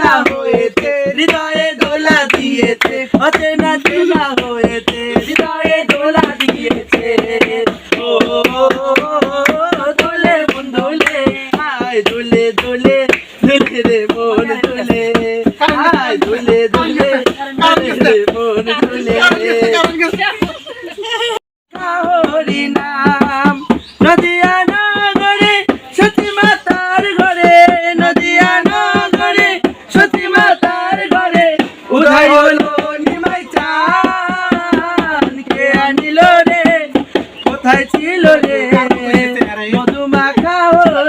চেনা হয়েছে হৃদয়ে দোলা দিয়েছে অচেনা চেনা হয়েছে হৃদয়ে দোলা দিয়েছে। ও দোলে মন দোলে হায় দোলে দোলে দোলে রে মন দোলে হায় দোলে দোলে দোলে। রে মন দোলে হরি নাম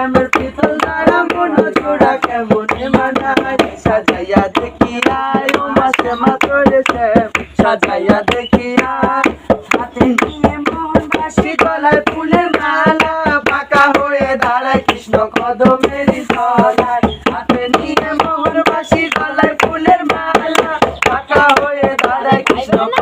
আমার পিতল দ্বারা মন চূড়া কেমনে মানায় সাজাইয়া দেখি আয় ও মাসে মাতরে সে সাজাইয়া দেখি আয় হাতে নিয়ে ফুলের মালা, পাকা হয়ে দাঁড়ায় কৃষ্ণ কদমেরই তলায় হাতে নিয়ে মোহন বাসি গলায় ফুলের মালা পাকা হয়ে দাঁড়ায় কৃষ্ণ